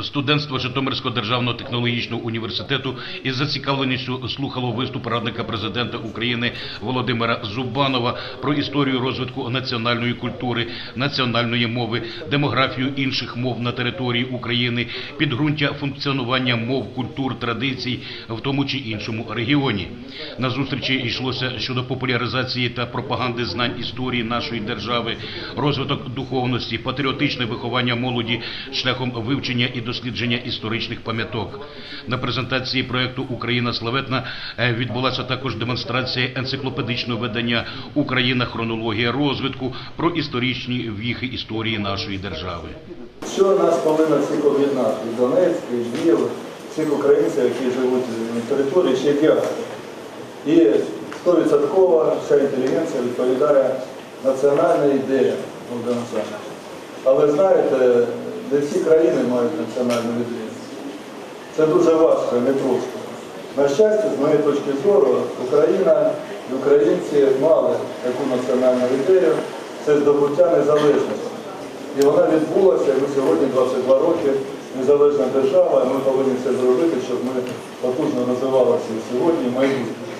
Студентство Житомирського державного технологічного університету із зацікавленістю слухало виступ радника президента України Володимира Зубанова про історію розвитку національної культури, національної мови, демографію інших мов на території України, підґрунтя функціонування мов, культур, традицій в тому чи іншому регіоні. На зустрічі йшлося щодо популяризації та пропаганди знань історії нашої держави, розвиток духовності, патріотичне виховання молоді шляхом вивчення і дослідження історичних пам'яток. На презентації проекту Україна славетна е, відбулася також демонстрація енциклопедичного видання Україна хронологія розвитку про історичні віхи історії нашої держави. Що нас повинно всіх об'єднати? Донецьк, Львів, всіх українців, які живуть на території, ще діаспори. І 100% вся інтелігенція відповідає національній ідеї Але знаєте, не всі країни мають національну ідею. Це дуже важко, не просто. На щастя, з моєї точки зору, Україна і українці мали таку національну ідею, це здобуття незалежності. І вона відбулася, і ми сьогодні 22 роки незалежна держава, і ми повинні це зробити, щоб ми потужно розвивалися і сьогодні, майбутньому.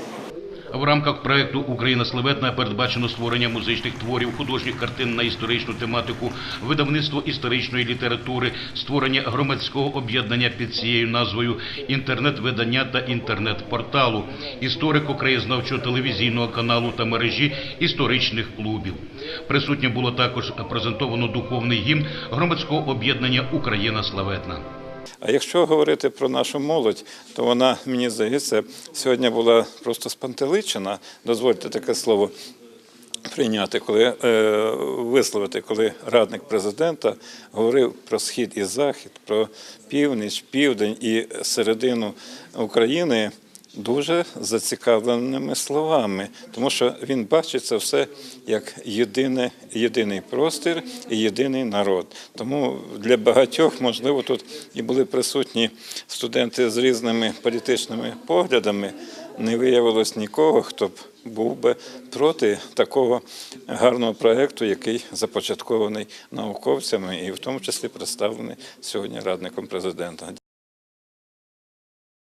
В рамках проекту Україна славетна передбачено створення музичних творів, художніх картин на історичну тематику, видавництво історичної літератури, створення громадського об'єднання під цією назвою, інтернет-видання та інтернет-порталу, історико-краєзнавчого телевізійного каналу та мережі історичних клубів. Присутнє було також презентовано духовний гімн громадського об'єднання Україна славетна. А якщо говорити про нашу молодь, то вона, мені здається, сьогодні була просто спантеличена, дозвольте таке слово прийняти, коли е, висловити, коли радник президента говорив про схід і захід, про північ, південь і середину України. Дуже зацікавленими словами, тому що він бачить це все як єдине, єдиний простір і єдиний народ. Тому для багатьох, можливо, тут і були присутні студенти з різними політичними поглядами. Не виявилось нікого, хто б був би проти такого гарного проєкту, який започаткований науковцями, і в тому числі представлений сьогодні радником президента.